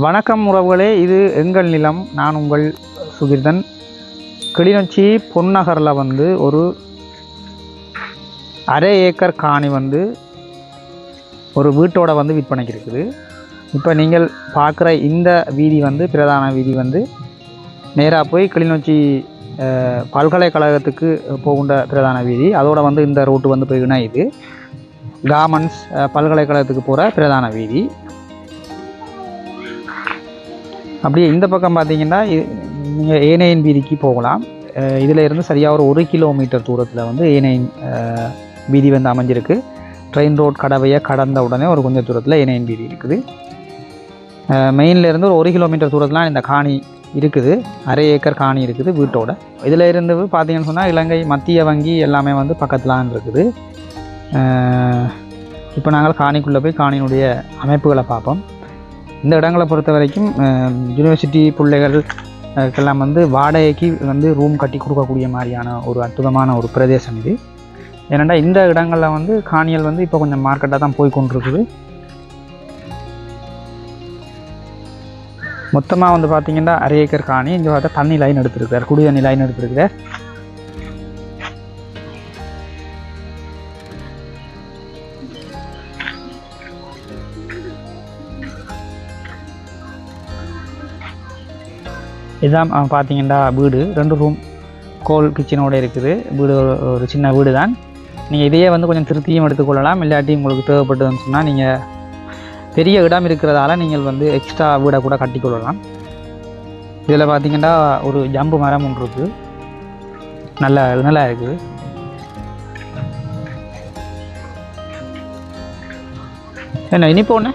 வணக்கம் உறவுகளே இது எங்கள் நிலம். நான் உங்கள் சுகிர்தன். கிளிநொச்சி பொன்னகரில் வந்து ஒரு அரை ஏக்கர் காணி வந்து ஒரு வீட்டோட வந்து விற்பனைக்கு இருக்குது இப்போ நீங்கள் பார்க்குற இந்த வீதி வந்து பிரதான வீதி வந்து நேராக போய் கிளிநொச்சி பல்கலைக்கழகத்துக்கு போகின்ற பிரதான வீதி. அதோட வந்து இந்த ரோட்டு வந்து போய் இணையுது. கார்மெண்ட்ஸ் பல்கலைக்கழகத்துக்கு போகிற பிரதான வீதி. அப்படியே இந்த பக்கம் பார்த்தீங்கன்னா நீங்கள் ஏனையின் வீதிக்கு போகலாம். இதில் இருந்து சரியாக ஒரு ஒரு கிலோமீட்டர் தூரத்தில் வந்து ஏனையின் வீதி வந்து அமைஞ்சிருக்கு. ட்ரெயின் ரோட் கடவையை கடந்த உடனே ஒரு கொஞ்சம் தூரத்தில் ஏனையின் வீதி இருக்குது. மெயினில் இருந்து ஒரு ஒரு கிலோமீட்டர் தூரத்தில் இந்த காணி இருக்குது. அரை ஏக்கர் காணி இருக்குது வீட்டோட. இதில் இருந்து பார்த்தீங்கன்னு சொன்னால் இலங்கை மத்திய வங்கி எல்லாமே வந்து பக்கத்துலான் இருக்குது. இப்போ நாங்கள் காணிக்குள்ளே போய் காணியினுடைய அமைப்புகளை பார்ப்போம். இந்த இடங்களை பொறுத்த வரைக்கும் யூனிவர்சிட்டி பிள்ளைகள் எல்லாம் வந்து வாடகைக்கு வந்து ரூம் கட்டி கொடுக்கக்கூடிய மாதிரியான ஒரு அற்புதமான ஒரு பிரதேசம் இது. ஏனெண்டா இந்த இடங்களில் வந்து காணியல் வந்து இப்போ கொஞ்சம் மார்க்கெட்டாக தான் போய் கொண்டிருக்குது. மொத்தமாக வந்து பார்த்தீங்கன்னா அரை ஏக்கர் காணி இங்கே பார்த்தா தண்ணி லைன் எடுத்துருக்கிறார் குடி தண்ணி லைன் எடுத்துருக்கிறார். இதுதான் பார்த்தீங்கன்னா வீடு. ரெண்டு ரூம் கோல் கிச்சனோட இருக்குது. வீடு ஒரு- ஒரு சின்ன வீடு தான் நீங்கள் இதையே வந்து கொஞ்சம் திருத்தியும் எடுத்துக்கொள்ளலாம். இல்லாட்டி உங்களுக்கு தேவைப்பட்டதுன்னு சொன்னால் நீங்கள் பெரிய இடம் இருக்கிறதால நீங்கள் வந்து எக்ஸ்ட்ரா வீடை கூட கட்டிக்கொள்ளலாம். இதில் பார்த்தீங்கன்னா ஒரு ஜம்பு மரம் ஒன்று இருக்குது நல்ல நல்லா இருக்குது என்ன இனிப்பு ஒன்று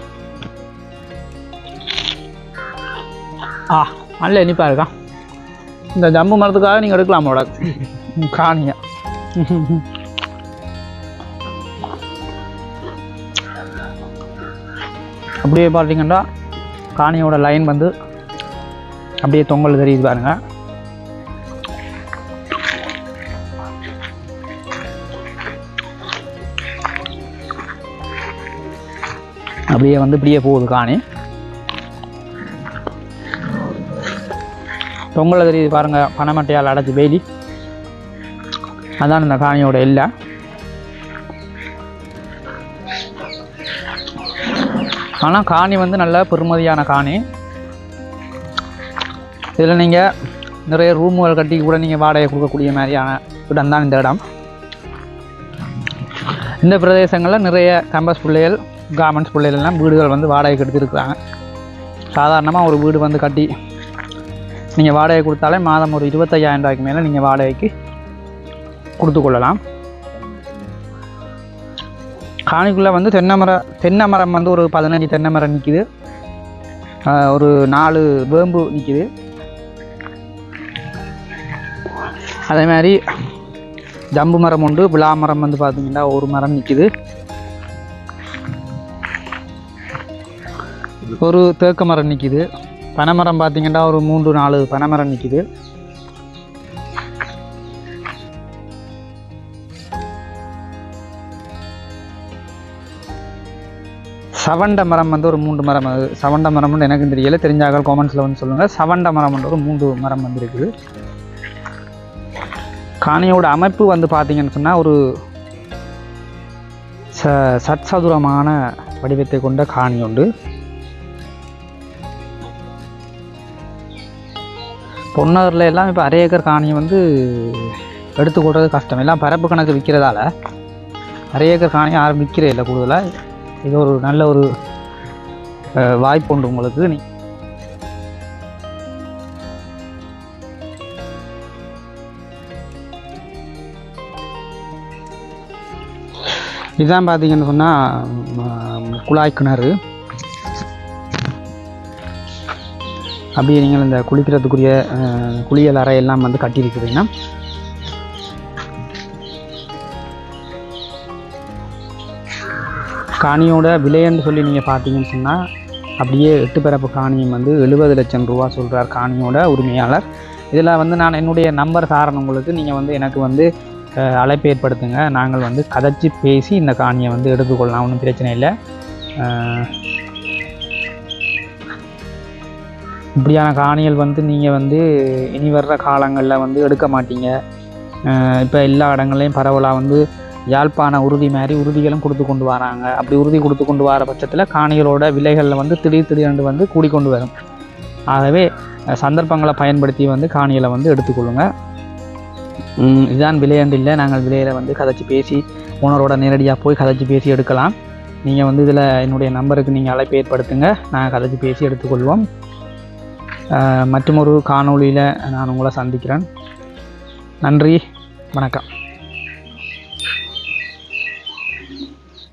ஆ. நல்ல இனிப்பாக இருக்கா இந்த ஜம்பு மரத்துக்காக நீங்கள் எடுக்கலாமோட. காணிய. அப்படியே பார்த்தீங்கன்னா காணியோட லைன் வந்து அப்படியே தொங்கல் தெரியுது பாருங்க. அப்படியே வந்து இப்படியே போகுது காணி. தொங்கல தெரியுது பாருங்கள் பணமட்டையால் அடைச்சி வேலி. அதான் இந்த காணியோட இல்லை ஆனால் காணி வந்து நல்ல பெருமதியான காணி. இதில் நீங்கள் நிறைய ரூமுகள் கட்டி கூட நீங்கள் வாடகை கொடுக்கக்கூடிய மாதிரியான இடம் தான் இந்த இடம். இந்த பிரதேசங்களில் நிறைய கேம்பஸ் பிள்ளைகள் கார்மெண்ட்ஸ் பிள்ளைகள் எல்லாம் வீடுகள் வந்து வாடகைக்கு எடுத்துருக்குறாங்க. சாதாரணமாக ஒரு வீடு வந்து கட்டி நீங்கள் வாடகை கொடுத்தாலே மாதம் ஒரு இருபத்தையாயிரம் ரூபாய்க்கு மேலே நீங்கள் வாடகைக்கு கொடுத்து கொள்ளலாம். காணிக்குள்ளே வந்து தென்னை மரம் தென்னை மரம் வந்து ஒரு பதினஞ்சு தென்னை மரம் நிற்கிது ஒரு நாலு வேம்பு நிற்கிது அதே மாதிரி ஜம்பு மரம் உண்டு விழா மரம் வந்து பார்த்தீங்கன்னா ஒரு மரம் நிற்கிது ஒரு தேக்கு மரம் நிற்கிது பனைமரம் பார்த்தீங்கன்னா ஒரு மூன்று நாலு பனைமரம் நிற்கிது சவண்ட மரம் வந்து ஒரு மூன்று மரம். அது சவண்ட மரம்னு எனக்கும் தெரியல தெரிஞ்சாக்கள் காமெண்ட்ஸில் வந்து சொல்லுங்கள் சவண்ட மரம் வந்து ஒரு மூன்று மரம் வந்து இருக்குது காணியோட அமைப்பு வந்து பார்த்தீங்கன்னு சொன்னால் ஒரு ச சற்சதுரமான வடிவத்தை கொண்ட காணி உண்டு. பொன்னரில் எல்லாம் இப்போ அரை ஏக்கர் காணி வந்து எடுத்துக்கொள்றது கஷ்டம். எல்லாம் பரப்பு கணக்கு விற்கிறதால அரை ஏக்கர் காணி யாரும் விற்கிறே இல்லை கூடுதலாக இது ஒரு நல்ல ஒரு வாய்ப்பு உண்டு உங்களுக்கு. நீ இதுதான் பார்த்தீங்கன்னு சொன்னால் குழாய் கிணறு. அப்படியே நீங்கள் இந்த குளிக்கிறதுக்குரிய குளியல் அறை எல்லாம் வந்து கட்டியிருக்கிறீங்கன்னா காணியோட விலைன்னு சொல்லி நீங்கள் பார்த்தீங்கன்னு சொன்னால் அப்படியே எட்டு பிறப்பு காணியம் வந்து எழுபது லட்சம் ரூபா சொல்கிறார் காணியோட உரிமையாளர். இதில் வந்து நான் என்னுடைய நம்பர் சாரன் உங்களுக்கு நீங்கள் வந்து எனக்கு வந்து அழைப்பு ஏற்படுத்துங்க. நாங்கள் வந்து கதைச்சி பேசி இந்த காணியை வந்து எடுத்துக்கொள்ளலாம் ஒன்றும் பிரச்சனை இல்லை. இப்படியான காணிகள் வந்து நீங்கள் வந்து இனி வர்ற காலங்களில் வந்து எடுக்க மாட்டீங்க. இப்போ எல்லா இடங்கள்லையும் பரவலாக வந்து யாழ்ப்பாண உறுதி மாதிரி உறுதிகளும் கொடுத்து கொண்டு வராங்க. அப்படி உறுதி கொடுத்து கொண்டு வர பட்சத்தில் காணிகளோட விலைகளில் வந்து திடீர் திடீரென்று வந்து கூடிக்கொண்டு வரும். ஆகவே சந்தர்ப்பங்களை பயன்படுத்தி வந்து காணிகளை வந்து எடுத்துக்கொள்ளுங்க. இதுதான் விலையண்டு இல்லை. நாங்கள் விலையில் வந்து கதைச்சி பேசி ஓனரோட நேரடியாக போய் கதைச்சி பேசி எடுக்கலாம். நீங்கள் வந்து இதில் என்னுடைய நம்பருக்கு நீங்கள் அழைப்பு ஏற்படுத்துங்க. நாங்கள் கதைச்சி பேசி எடுத்துக்கொள்வோம். மற்றும் ஒரு காணொளியில் நான் உங்களை சந்திக்கிறேன். நன்றி வணக்கம்.